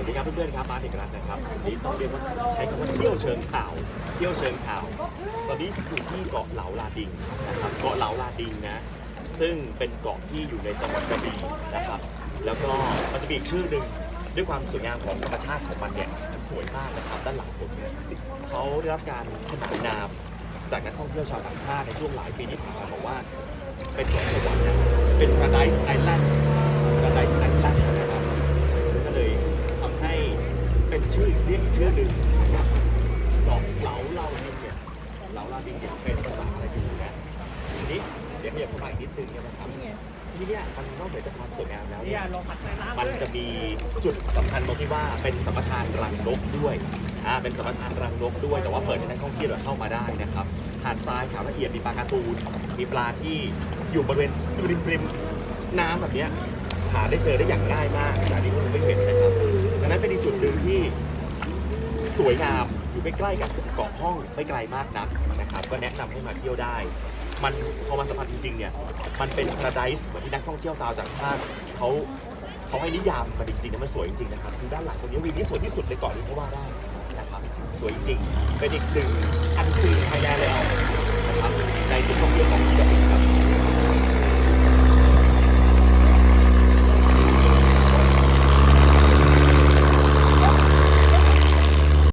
วัสดีครับเพื่อนๆครับมาอีกแล้วนะครับวันนี้ต้องเรียกว่าใช้คำว่าเที่ยวเชิงข่าวเที่ยวเชิงข่าว ตอนนี้อยู่ที่เกาะเหลาลาดิงนะครับเกาะเหลาลาดิงนะ ซึ่งเป็นเกาะที่อยู่ในจังหวัดกระบี่นะครับ แล้วก็มันจะมีอีกชื่อหนึ่งด้วยความสวยงามของธรรมชาติของมันเนี่ยสวยมากนะครับด้านหลังผมเนี่ยเขาได้รับการขนานนามจากนักท่องเที่ยวชาวต่างชาติในช่วงหลายปีที่ผ่านมาบอกว่าเป็นเกาะสวรรค์นะเป็น Paradise Island Paradise Island นะครับก็เลยทำให้เป็นชื่อเรียกอีกชื่อหนึ่งนะครับเกาะเหลาลาดิงเนี่ย เหลาลาดิงเนี่ยเป็นภาษาอะไรอยู่นะทีนี้เดี๋ยวขยับเข้ามาอีกนิดนึงเนี่ยนะครับที่เนี่ยมันนอกเหนือจากความสวยงามแล้วเนี่เนี่ยยลงผัดในน้ำมันด้วยจะมีจุดสำคัญตรงที่ว่าเป็นสัมปทานรังนกด้วยอ่าเป็นสัมปทานรังนกด้วย แต่ว่าเปิดให้นักท่องเที่ยวเข้ามาได้นะครับหาดทรายขาวละเอียดมีปลาการ์ตูนมีปลาที่อยู่บริเวณริมริมน้ำแบบเนี้ยหาได้เจอได้อย่างง่ายมากอย่างที่คุณไม่เห็น สวยงามอยู่ใกล้ๆกับเกาะห้องไม่ไกลมากนักนะครับ ก็แนะนำให้มาเที่ยวได้ มันพอมาสัมผัสจริงๆเนี่ยมันเป็นพาราไดส์เหมือนที่นักท่องเที่ยวชาวต่างชาติเขาเขาให้นิยามมันจริงๆนะมันสวยจริงๆนะครับดูด้านหลังตรงนี้วิวนี้สวยที่สุดในเกาะนี้ก็ว่าได้นะครับสวยจริงเป็นอีกหนึ่งอันซีนไทยแลนด์เลยเอา